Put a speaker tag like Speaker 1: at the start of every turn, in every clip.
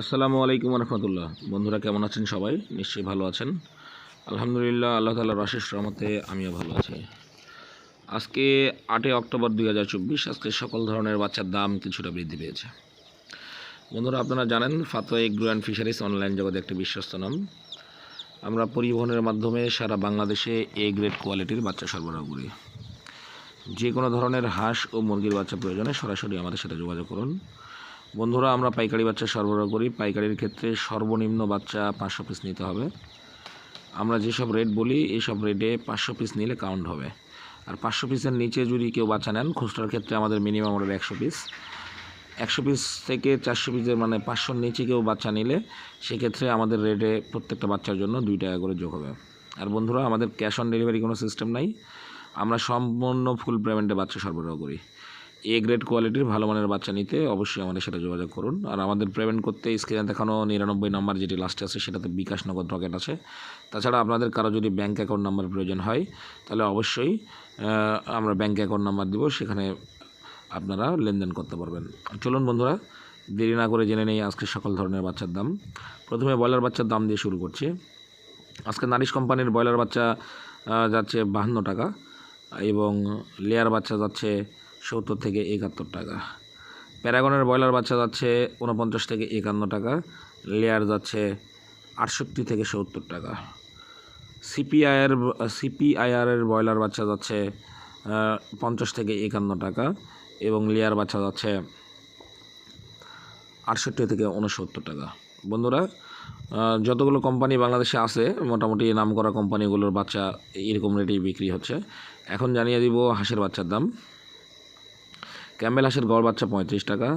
Speaker 1: আসসালামু আলাইকুম রহমতুল্লাহ বন্ধুরা, কেমন আছেন সবাই? নিশ্চয়ই ভালো আছেন। আলহামদুলিল্লাহ, আল্লাহ তালার আশিস রহমতে আমিও ভালো আছি। আজকে আটই অক্টোবর দুই হাজার চব্বিশ, আজকে সকল ধরনের বাচ্চার দাম কিছুটা বৃদ্ধি পেয়েছে। বন্ধুরা, আপনারা জানেন, Fatowa agro and fisheries online জগতে একটি বিশ্বস্ত নাম। আমরা পরিবহনের মাধ্যমে সারা বাংলাদেশে এ গ্রেড কোয়ালিটির বাচ্চা সরবরাহ করি। যে কোনো ধরনের হাঁস ও মুরগির বাচ্চা প্রয়োজনে সরাসরি আমাদের সাথে যোগাযোগ করুন। বন্ধুরা, আমরা পাইকারি বাচ্চা সরবরাহ করি। পাইকারির ক্ষেত্রে সর্বনিম্ন বাচ্চা পাঁচশো পিস নিতে হবে। আমরা যেসব রেট বলি এইসব রেটে পাঁচশো পিস নিলে কাউন্ট হবে। আর পাঁচশো পিসের নিচে যদি কেউ বাচ্চা নেন, খুচরার ক্ষেত্রে আমাদের মিনিমাম অর্ডার একশো পিস। একশো পিস থেকে চারশো পিসের মানে পাঁচশোর নিচে কেউ বাচ্চা নিলে, সেক্ষেত্রে আমাদের রেটে প্রত্যেকটা বাচ্চার জন্য দুই টাকা করে যোগ হবে। আর বন্ধুরা, আমাদের ক্যাশ অন ডেলিভারি কোনো সিস্টেম নাই। আমরা সম্পূর্ণ ফুল পেমেন্টে বাচ্চা সরবরাহ করি। এ গ্রেড কোয়ালিটির ভালো মানের বাচ্চা নিতে অবশ্যই আমাদের সাথে যোগাযোগ করুন। আর আমাদের পেমেন্ট করতে স্ক্রিনে দেখানো নিরানব্বই নাম্বার যেটি লাস্টে আছে, সেটাতে বিকাশ নগদ রকেট আছে। তাছাড়া আপনাদের কারও যদি ব্যাঙ্ক অ্যাকাউন্ট নাম্বার প্রয়োজন হয়, তাহলে অবশ্যই আমরা ব্যাঙ্ক অ্যাকাউন্ট নাম্বার দিব, সেখানে আপনারা লেনদেন করতে পারবেন। চলুন বন্ধুরা, দেরি না করে জেনে নেই আজকে সকল ধরনের বাচ্চার দাম। প্রথমে ব্রয়লার বাচ্চার দাম দিয়ে শুরু করছি। আজকে নারিশ কোম্পানির ব্রয়লার বাচ্চা যাচ্ছে বাহান্ন টাকা এবং লেয়ার বাচ্চা যাচ্ছে সত্তর থেকে একাত্তর টাকা। প্যারাগনের ব্রয়লার বাচ্চা যাচ্ছে উনপঞ্চাশ থেকে একান্ন টাকা, লেয়ার যাচ্ছে আটষট্টি থেকে সত্তর টাকা। সিপিআইয়ের সিপিআইআরের ব্রয়লার বাচ্চা যাচ্ছে পঞ্চাশ থেকে একান্ন টাকা এবং লেয়ার বাচ্চা যাচ্ছে আটষট্টি থেকে উনসত্তর টাকা। বন্ধুরা যতগুলো কোম্পানি বাংলাদেশে আছে, মোটামুটি নাম করা কোম্পানিগুলোর বাচ্চা এরকম রেটেই বিক্রি হচ্ছে। এখন জানিয়ে দিব হাঁসের বাচ্চার দাম। ক্যাম্বেল হাঁসের গড় বাচ্চা পঁয়ত্রিশ টাকা,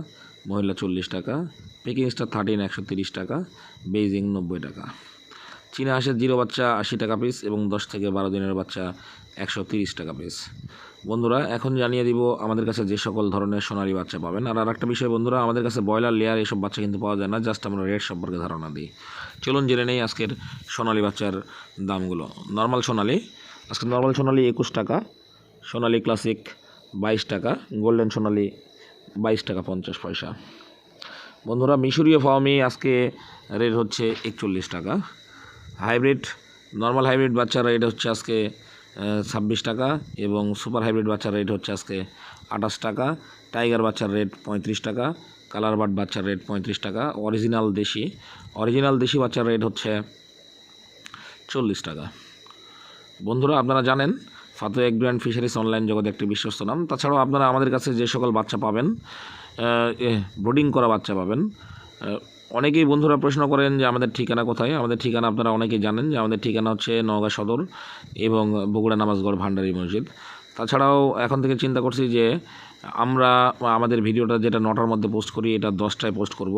Speaker 1: মহিলা চল্লিশ টাকা পেকিং স্টার থার্টিন একশো তিরিশ টাকা বেইজিং নব্বই টাকা। চীনা হাঁসের জিরো বাচ্চা আশি টাকা পিস এবং দশ থেকে বারো দিনের বাচ্চা একশো তিরিশ টাকা পিস বন্ধুরা, এখন জানিয়ে দিব আমাদের কাছে যে সকল ধরনের সোনারি বাচ্চা পাবেন। আর আরেকটা বিষয় বন্ধুরা, আমাদের কাছে ব্রয়লার, লেয়ার এসব বাচ্চা কিন্তু পাওয়া যায় না, জাস্ট আমরা রেট সম্পর্কে ধারণা দিই। চলুন জেনে নেই আজকের সোনালি বাচ্চার দামগুলো। নর্মাল সোনালি, আজকে নর্মাল সোনালি একুশ টাকা, সোনালি ক্লাসিক বাইশ টাকা, গোল্ডেন সোনালি বাইশ টাকা পঞ্চাশ পয়সা। বন্ধুরা, মিশরীয় ফার্মি আজকে রেট হচ্ছে একচল্লিশ টাকা। হাইব্রিড নর্মাল হাইব্রিড বাচ্চার রেট হচ্ছে আজকে ছাব্বিশ টাকা এবং সুপার হাইব্রিড বাচ্চার রেট হচ্ছে আজকে আঠাশ টাকা। টাইগার বাচ্চার রেট পঁয়ত্রিশ টাকা কালার বার্ড বাচ্চার রেট পঁয়ত্রিশ টাকা অরিজিনাল দেশি। অরিজিনাল দেশি বাচ্চার রেট হচ্ছে চল্লিশ টাকা। বন্ধুরা, আপনারা জানেন ফাতো এগ্রো ফিশারিস অনলাইন জগতে একটি বিশ্বস্ত নাম। তাছাড়াও আপনারা আমাদের কাছে যে সকল বাচ্চা পাবেন ব্রোডিং করা বাচ্চা পাবেন অনেকেই বন্ধুরা প্রশ্ন করেন যে আমাদের ঠিকানা কোথায়? আমাদের ঠিকানা আপনারা অনেকেই জানেন যে আমাদের ঠিকানা হচ্ছে নওগাঁ সদর এবং বগুড়া নামাজগড় ভান্ডারি মসজিদ। তাছাড়াও এখন থেকে চিন্তা করছি যে আমরা, আমাদের ভিডিওটা যেটা নটার মধ্যে পোস্ট করি, এটা দশটায় পোস্ট করব।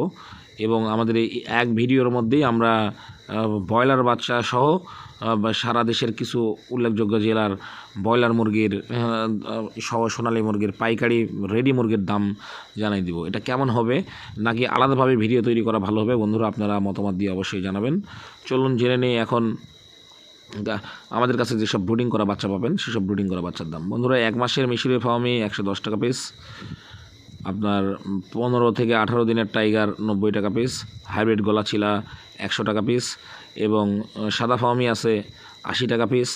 Speaker 1: এবং আমাদের এই এক ভিডিওর মধ্যেই আমরা ব্রয়লার বাচ্চা সহ সারা দেশের কিছু উল্লেখযোগ্য জেলার ব্রয়লার মুরগির সহ সোনালী মুরগির পাইকারি রেডি মুরগির দাম জানাই দিব। এটা কেমন হবে, নাকি আলাদাভাবে ভিডিও তৈরি করা ভালো হবে, বন্ধুরা আপনারা মতামত দিয়ে অবশ্যই জানাবেন। চলুন জেনে নিই এখন আমাদের কাছে যেসব ব্রুডিং করা বাচ্চা পাবেন, সেসব ব্রুডিং করা বাচ্চার দাম। বন্ধুরা, এক মাসের মিশরি ফার্মে একশো দশ টাকা পিস আপনার পনেরো থেকে আঠারো দিনের টাইগার নব্বই টাকা পিস হাইব্রিড গলা গলাচিলা একশো টাকা পিস এবং সাদা ফার্মি আছে আশি টাকা পিস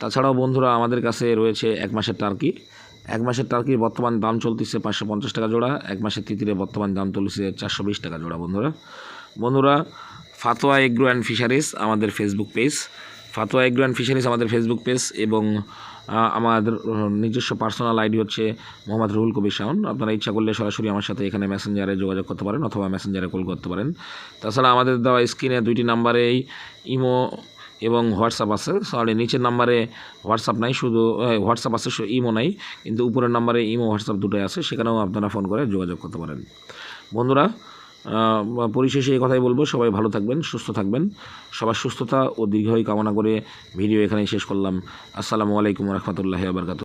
Speaker 1: তাছাড়াও বন্ধুরা, আমাদের কাছে রয়েছে এক মাসের টার্কি এক মাসের টার্কির বর্তমান দাম চলতেছে পাঁচশো পঞ্চাশ টাকা জোড়া, এক মাসের তিতিরে বর্তমান দাম চলতেছে চারশো বিশ টাকা জোড়া বন্ধুরা। বন্ধুরা, ফাতোয়া এগ্রো অ্যান্ড ফিশারিজ, আমাদের Facebook page Fatowa agro and fisheries আমাদের ফেসবুক পেজ এবং আমাদের নিজস্ব পার্সোনাল আইডি হচ্ছে মোহাম্মদ রুহুল কবির শাওন। আপনারা ইচ্ছা করলে সরাসরি আমার সাথে এখানে মেসেঞ্জারে যোগাযোগ করতে পারেন অথবা মেসেঞ্জারে কল করতে পারেন। তাছাড়া আমাদের দেওয়া স্ক্রিনে দুইটি নাম্বারেই ইমো এবং হোয়াটসঅ্যাপ আছে। সরি নিচের নাম্বারে হোয়াটসঅ্যাপ নাই, শুধু হোয়াটসঅ্যাপ আছে ইমো নাই, কিন্তু উপরের নাম্বারে ইমো, হোয়াটসঅ্যাপ দুটোই আছে, সেখানেও আপনারা ফোন করে যোগাযোগ করতে পারেন। বন্ধুরা পরিশেষে এই কথাই বলব, সবাই ভালো থাকবেন, সুস্থ থাকবেন। সবার সুস্থতা ও দীর্ঘায়ু কামনা করে ভিডিও এখানেই শেষ করলাম। আসসালামু আলাইকুম রহমতুল্লাহ আবরকাত